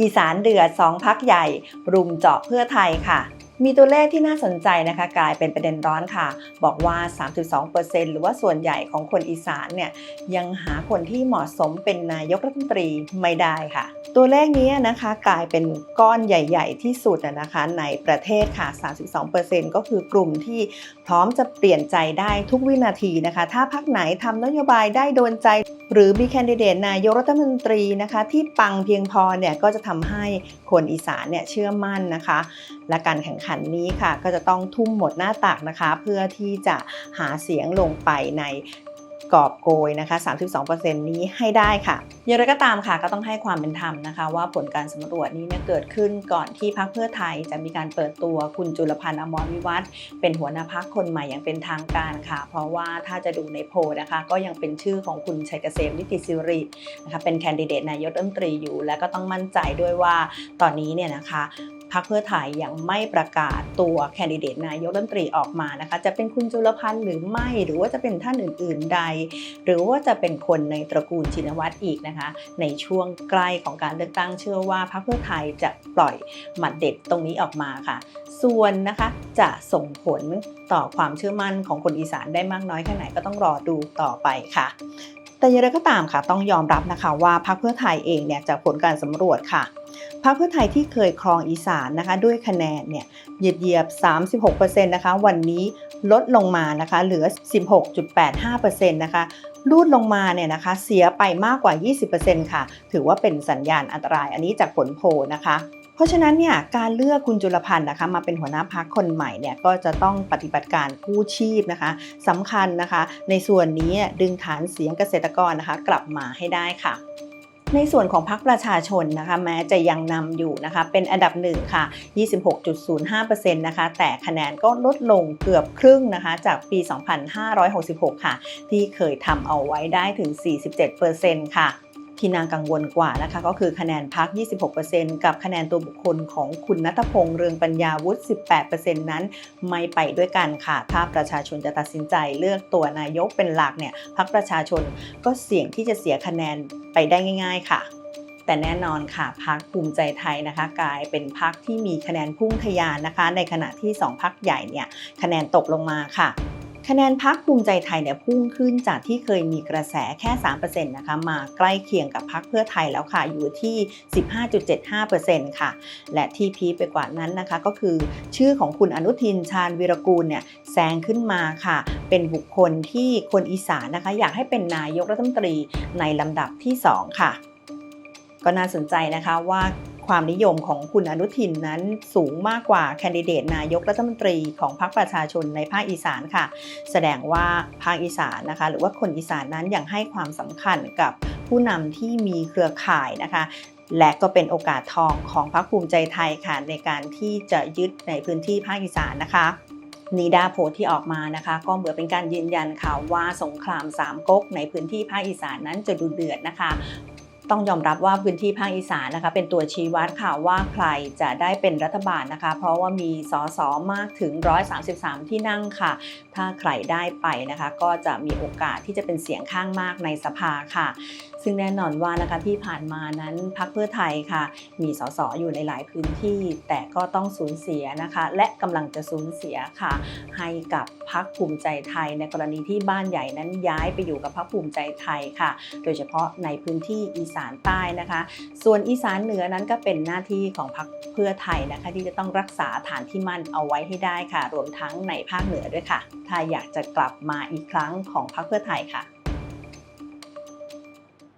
อีสานเดือดสองพักใหญ่ รุมเจาะเพื่อไทยค่ะ มีตัวเลขที่น่าสนใจนะคะ กลายเป็นประเด็นร้อนค่ะ บอกว่า 32%หรือว่าส่วนใหญ่ของคนอีสานเนี่ยยังหาคนที่เหมาะสมเป็นนายกรัฐมนตรีไม่ได้ค่ะ ตัวเลขนี้นะคะกลายเป็นก้อนใหญ่ ๆ ที่สุดนะคะในประเทศค่ะ 32%ก็คือกลุ่มที่พร้อมจะเปลี่ยนใจได้ทุกวินาทีนะคะ ถ้าพักไหนทำนโยบายได้โดนใจ หรือมีแคนดิเดตนายกรัฐมนตรีนะคะที่ปังเพียงพอเนี่ยก็จะทำให้คนอีสานเนี่ยเชื่อมั่นนะคะ และการแข่งขันนี้ค่ะก็จะต้องทุ่มหมดหน้าตักนะคะ เพื่อที่จะหาเสียงลงไปใน กอบโกยนะคะ 32%นี้ให้ได้ค่ะอย่างไรก็ตามค่ะ ก็ต้องให้ความเป็นธรรมนะคะ ว่าผลการสำรวจนี้เนี่ยเกิดขึ้นก่อนที่พรรคเพื่อไทยจะมีการเปิดตัวคุณจุลพันธ์อมรวิวัฒน์เป็นหัวหน้าพรรคคนใหม่อย่างเป็นทางการค่ะ เพราะว่าถ้าจะดูในโพลนะคะ ก็ยังเป็นชื่อของคุณชัยเกษมนิติสิรินะคะเป็นแคนดิเดตนายกรัฐมนตรีอยู่ และก็ต้องมั่นใจด้วยว่าตอนนี้เนี่ยนะคะพรรคเพื่อไทยยังไม่ประกาศตัวแคนดิเดตนายกรัฐมนตรีออกมานะคะ จะเป็นคุณจุลพันธ์หรือไม่หรือว่าจะเป็นท่านอื่น ๆ ใดหรือว่าจะเป็นคนในตระกูลชินวัตรอีกนะคะ ในช่วงใกล้ของการเลือกตั้งเชื่อว่าพรรคเพื่อไทยจะปล่อยหมัดเด็ดตรงนี้ออกมาค่ะ ส่วนนะคะจะส่งผลต่อความเชื่อมั่นของคนอีสานได้มากน้อยแค่ไหนก็ต้องรอดูต่อไปค่ะแต่อย่างไรก็ตามค่ะต้องยอมรับนะคะว่าพรรคเพื่อไทยเองเนี่ยจากผลการสำรวจค่ะ พรรคเพื่อไทยที่เคยครองอีสานนะคะด้วยคะแนนเนี่ยเหยียดเหยียบ 36%นะคะวันนี้ลดลงมานะคะเหลือ 16.85%นะคะรูดลงมาเนี่ยนะคะเสียไปมากกว่า 20%ค่ะ ถือว่าเป็นสัญญาณอันตรายอันนี้จากผลโพนะคะเพราะฉะนั้นเนี่ยการเลือกคุณจุลพันธ์นะคะมาเป็นหัวหน้าพักคนใหม่เนี่ยก็จะต้องปฏิบัติการกู้ชีพนะคะสำคัญนะคะ ในส่วนนี้ดึงฐานเสียงเกษตรกรนะคะ กลับมาให้ได้ค่ะ ในส่วนของพรรคประชาชนนะคะแม้จะยังนำอยู่นะคะเป็นอันดับหนึ่งค่ะ 26.05%นะคะแต่คะแนนก็ลดลงเกือบครึ่งนะคะจากปี 2566 ค่ะ ที่เคยทำเอาไว้ได้ถึง 47%ค่ะ ที่นางกังวลกว่านะคะก็คือคะแนนพัก 26%กับคะแนนตัวบุคคลของคุณนัทพงษ์เรืองปัญญาวุฒิ 18%นั้น ไม่ไปด้วยกันค่ะ ถ้าประชาชนจะตัดสินใจเลือกตัวนายกเป็นหลักเนี่ยพักประชาชนก็เสี่ยงที่จะเสียคะแนนไปได้ง่าย ๆ ค่ะแต่แน่นอนค่ะพักภูมิใจไทยนะคะ กลายเป็นพักที่มีคะแนนพุ่งทะยานนะคะ ในขณะที่ 2พักใหญ่เนี่ยคะแนนตกลงมาค่ะ คะแนนพักภูมิใจไทยเนี่ยพุ่งขึ้นจากที่เคยมีกระแสแค่ 3%นะคะ มาใกล้เคียงกับพักเพื่อไทยแล้วค่ะ อยู่ที่ 15.75%ค่ะ และที่พีไปกว่านั้นนะคะก็คือ ชื่อของคุณอนุทินชาญวีรกูลเนี่ยแซงขึ้นมาค่ะ เป็นบุคคลที่คนอีสานนะคะ อยากให้เป็นนายกรัฐมนตรีในลำดับที่ 2 ค่ะ ก็น่าสนใจนะคะว่า ความนิยมของคุณอนุทินนั้นสูงมากกว่าแคนดิเดตนายกรัฐมนตรีของพรรคประชาชนในภาคอีสานค่ะ แสดงว่าภาคอีสานนะคะ หรือว่าคนอีสานนั้นยังให้ความสำคัญกับผู้นำที่มีเครือข่ายนะคะและก็เป็นโอกาสทองของพรรคภูมิใจไทยค่ะในการที่จะยึดในพื้นที่ภาคอีสานนะคะนีดาโพที่ออกมานะคะ ก็เหมือนเป็นการยืนยันค่ะว่าสงครามสามก๊กในพื้นที่ภาคอีสานนั้นจะดูเดือดนะคะ ต้องยอมรับว่าพื้นที่ภาคอีสานนะคะเป็นตัวชี้วัดค่ะว่าใครจะได้เป็นรัฐบาลนะคะ เพราะว่ามีสสมากถึง 133 ที่นั่งค่ะ ถ้าใครได้ไปนะคะ ก็จะมีโอกาสที่จะเป็นเสียงข้างมากในสภาค่ะซึ่งแน่นอนว่านะคะที่ผ่านมานั้นพรรคเพื่อไทยค่ะ มีสสอยู่ในหลายพื้นที่ แต่ก็ต้องสูญเสียนะคะ และกำลังจะสูญเสียค่ะ ให้กับพรรคภูมิใจไทยในกรณีที่บ้านใหญ่นั้นย้ายไปอยู่กับพรรคภูมิใจไทยค่ะ โดยเฉพาะในพื้นที่อีสานใต้นะคะ ส่วนอีสานเหนือนั้นก็เป็นหน้าที่ของพรรคเพื่อไทยนะคะ ที่จะต้องรักษาฐานที่มั่นเอาไว้ให้ได้ค่ะ รวมทั้งในภาคเหนือด้วยค่ะ ถ้าอยากจะกลับมาอีกครั้งของพรรคเพื่อไทยค่ะ